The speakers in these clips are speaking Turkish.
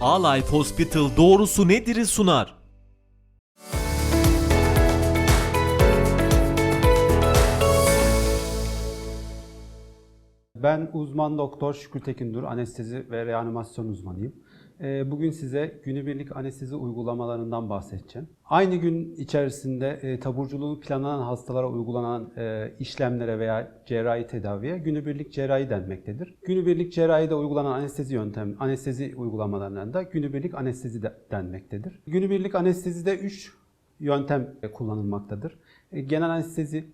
A-Life Hospital doğrusu nedir'i sunar. Ben uzman doktor Şükrü Tekindur, anestezi ve reanimasyon uzmanıyım. Ee, Bugün size günübirlik anestezi uygulamalarından bahsedeceğim. Aynı gün içerisinde e, taburculuğu planlanan hastalara uygulanan e, işlemlere veya cerrahi tedaviye günübirlik cerrahi denmektedir. Günübirlik cerrahide uygulanan anestezi yöntem, anestezi uygulamalarından da günübirlik anestezi de- denmektedir. Günübirlik anestezide 3 yöntem kullanılmaktadır. E, Genel anestezi,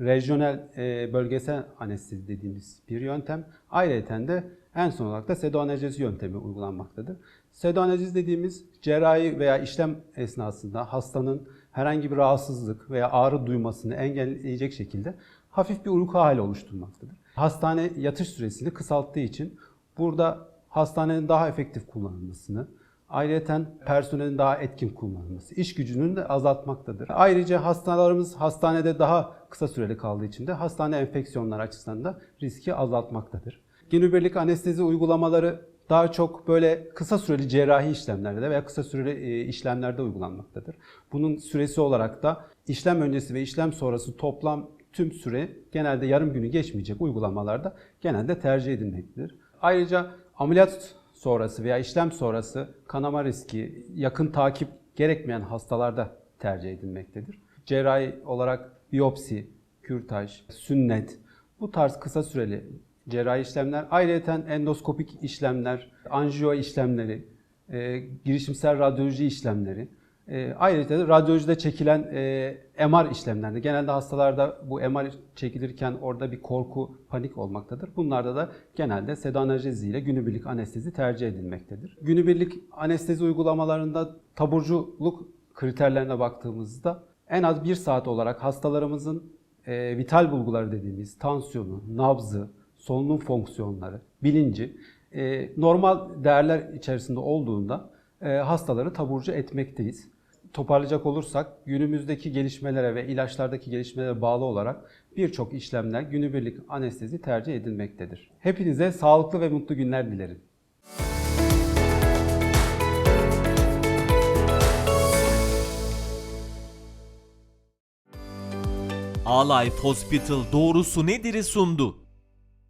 rejyonel e, bölgesel anestezi dediğimiz bir yöntem. Ayrıca de en son olarak da sedoanestezi yöntemi uygulanmaktadır. Sedoanestezi dediğimiz cerrahi veya işlem esnasında hastanın herhangi bir rahatsızlık veya ağrı duymasını engelleyecek şekilde hafif bir uyku hali oluşturmaktadır. Hastane yatış süresini kısalttığı için burada hastanenin daha efektif kullanılmasını, Ayrıca personelin daha etkin kullanılması, iş gücünün de azaltmaktadır. Ayrıca hastalarımız hastanede daha kısa süreli kaldığı için de hastane enfeksiyonları açısından da riski azaltmaktadır. Günübirlik anestezi uygulamaları daha çok böyle kısa süreli cerrahi işlemlerde veya kısa süreli e, işlemlerde uygulanmaktadır. Bunun süresi olarak da işlem öncesi ve işlem sonrası toplam tüm süre genelde yarım günü geçmeyecek uygulamalarda genelde tercih edilmektedir. Ayrıca ameliyat sonrası veya işlem sonrası kanama riski, yakın takip gerekmeyen hastalarda tercih edilmektedir. Cerrahi olarak biyopsi, kürtaj, sünnet bu tarz kısa süreli cerrahi işlemler, ayrıca endoskopik işlemler, anjiyo işlemleri, e, girişimsel radyoloji işlemleri, e, ayrıca da radyolojide çekilen e, MR işlemlerinde genelde hastalarda bu MR çekilirken orada bir korku, panik olmaktadır. Bunlarda da genelde sedanalgezi ile günübirlik anestezi tercih edilmektedir. Günübirlik anestezi uygulamalarında taburculuk kriterlerine baktığımızda en az bir saat olarak hastalarımızın e, vital bulguları dediğimiz tansiyonu, nabzı, solunum fonksiyonları, bilinci e, normal değerler içerisinde olduğunda e, hastaları taburcu etmekteyiz. Toparlayacak olursak günümüzdeki gelişmelere ve ilaçlardaki gelişmelere bağlı olarak birçok işlemler günübirlik anestezi tercih edilmektedir. Hepinize sağlıklı ve mutlu günler dilerim. A-Life Hospital doğrusu nedir'i sundu.